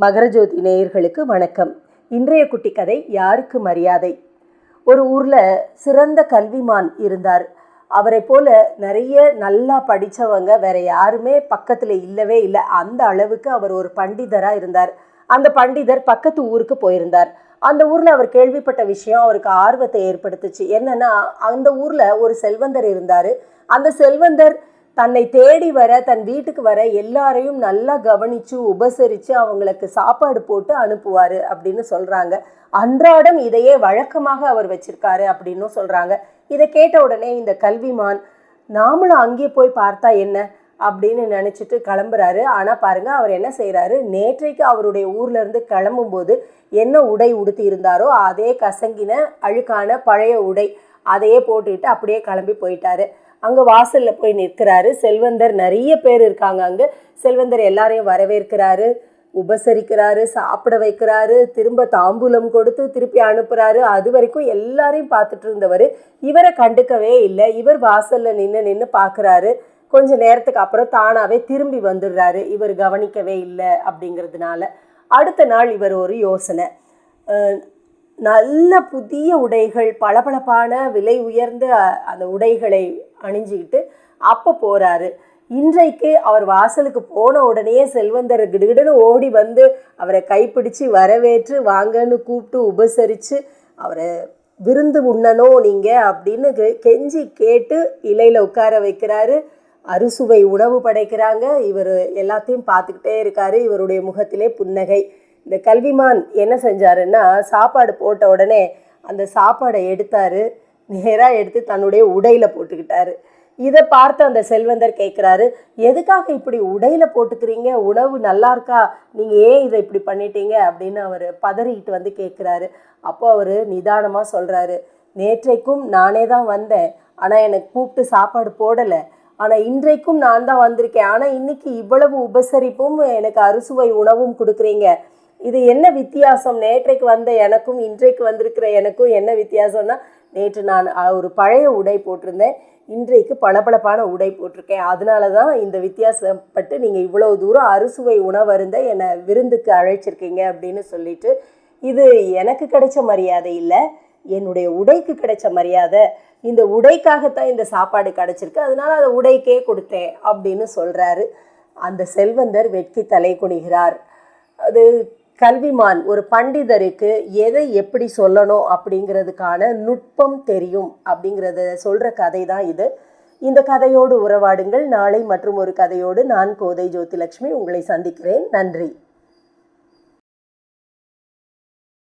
மகரஜோதி நேயர்களுக்கு வணக்கம். இன்றைய குட்டி கதை யாருக்கு மரியாதை? ஒரு ஊரில் சிறந்த கல்விமான் இருந்தார். அவரை போல நிறைய நல்லா படித்தவங்க வேற யாருமே பக்கத்தில் இல்லவே இல்லை. அந்த அளவுக்கு அவர் ஒரு பண்டிதராக இருந்தார். அந்த பண்டிதர் பக்கத்து ஊருக்கு போயிருந்தார். அந்த ஊரில் அவர் கேள்விப்பட்ட விஷயம் அவருக்கு ஆர்வத்தை ஏற்படுத்துச்சு. என்னன்னா அந்த ஊரில் ஒரு செல்வந்தர் இருந்தார். அந்த செல்வந்தர் தன்னை தேடி வர தன் வீட்டுக்கு வர எல்லாரையும் நல்லா கவனிச்சு உபசரித்து அவங்களுக்கு சாப்பாடு போட்டு அனுப்புவார் அப்படின்னு சொல்கிறாங்க அன்றாடம் இதையே வழக்கமாக அவர் வச்சிருக்காரு அப்படின்னும் சொல்கிறாங்க இதை கேட்ட உடனே இந்த கல்விமான் நாமளும் அங்கே போய் பார்த்தா என்ன? அப்படின்னு நினச்சிட்டு கிளம்புறாரு. ஆனால் பாருங்க அவர் என்ன செய்கிறாரு நேற்றைக்கு அவருடைய ஊர்ல இருந்து கிளம்பும்போது என்ன உடை உடுத்தி இருந்தாரோ அதே கசங்கின அழுக்கான பழைய உடை அதையே போட்டுக்கிட்டு அப்படியே கிளம்பி போயிட்டாரு. அங்கே வாசலில் போய் நிற்கிறாரு. செல்வந்தர் நிறைய பேர் இருக்காங்க அங்கே. செல்வந்தர் எல்லாரையும் வரவேற்கிறாரு. உபசரிக்கிறாரு சாப்பிட வைக்கிறாரு திரும்ப தாம்பூலம் கொடுத்து திருப்பி அனுப்புகிறாரு அது வரைக்கும் எல்லாரையும் பார்த்துட்டு இருந்தவர். இவரை கண்டுக்கவே இல்லை. இவர் வாசலில் நின்று நின்று பார்க்குறாரு. கொஞ்ச நேரத்துக்கு அப்புறம் தானாகவே திரும்பி வந்துடுறாரு. இவர் கவனிக்கவே இல்லை அப்படிங்கிறதுனால. அடுத்த நாள் இவர் ஒரு யோசனை. நல்ல புதிய உடைகள் பளபளப்பான விலை உயர்ந்த அந்த உடைகளை அணிஞ்சுக்கிட்டு அப்போ போகிறாரு இன்றைக்கு அவர் வாசலுக்கு போன உடனே செல்வந்தர் கிடுகிடுன்னு ஓடி வந்து அவரை கைப்பிடிச்சு வரவேற்று வாங்கன்னு கூப்பிட்டு உபசரித்து அவரை விருந்து உண்ணணும் நீங்கள் அப்படின்னு கெ- கெஞ்சி கேட்டு இலையில் உட்கார வைக்கிறாரு. அறுசுவை உணவு படைக்கிறாங்க. இவர் எல்லாத்தையும் பார்த்துக்கிட்டே இருக்காரு. இவருடைய முகத்திலே புன்னகை. இந்த கல்விமான் என்ன செஞ்சாருன்னா சாப்பாடு போட்ட உடனே அந்த சாப்பாடை எடுத்தாரு. நேராக எடுத்து தன்னுடைய உடையில் போட்டுக்கிட்டாரு. இதை பார்த்து அந்த செல்வந்தர் கேட்குறாரு எதுக்காக இப்படி உடையில் போட்டுக்கிறீங்க? உணவு நல்லா இருக்கா? நீங்கள் ஏன் இதை இப்படி பண்ணிட்டீங்க? அப்படின்னு அவர் பதறிக்கிட்டு வந்து கேட்குறாரு அப்போ அவர் நிதானமாக சொல்கிறாரு நேற்றைக்கும் நானே தான் வந்தேன். ஆனால் எனக்கு கூப்பிட்டு சாப்பாடு போடலை. ஆனால் இன்றைக்கும் நான் தான் வந்திருக்கேன். ஆனால் இன்னைக்கு இவ்வளவு உபசரிப்பும் எனக்கு அறுசுவை உணவும் கொடுக்குறீங்க. இது என்ன வித்தியாசம்? நேற்றைக்கு வந்த எனக்கும் இன்றைக்கு வந்திருக்கிற எனக்கும் என்ன வித்தியாசம்னா நேற்று நான் ஒரு பழைய உடை போட்டிருந்தேன். இன்றைக்கு பளபளப்பான உடை போட்டிருக்கேன். அதனால தான் இந்த வித்தியாசப்பட்டு நீங்கள் இவ்வளோ தூரம் அறுசுவை உணவருந்த என்னை விருந்துக்கு அழைச்சிருக்கீங்க அப்படின்னு சொல்லிட்டு இது எனக்கு கிடைச்ச மரியாதை இல்லை. என்னுடைய உடைக்கு கிடைச்ச மரியாதை. இந்த உடைக்காகத்தான் இந்த சாப்பாடு கிடைச்சிருக்கு. அதனால அதை உடைக்கே கொடுத்தேன் அப்படின்னு சொல்கிறாரு அந்த செல்வந்தர் வெட்கி தலை குனிகிறார். அது கல்விமான் ஒரு பண்டிதருக்கு எதை எப்படி சொல்லணும் அப்படிங்கிறதுக்கான நுட்பம் தெரியும் அப்படிங்கிறத சொல்ற கதை தான் இது. இந்த கதையோடு உறவாடுங்கள். நாளை மற்றும் ஒரு கதையோடு நான் கோதை ஜோதிலட்சுமி உங்களை சந்திக்கிறேன். நன்றி.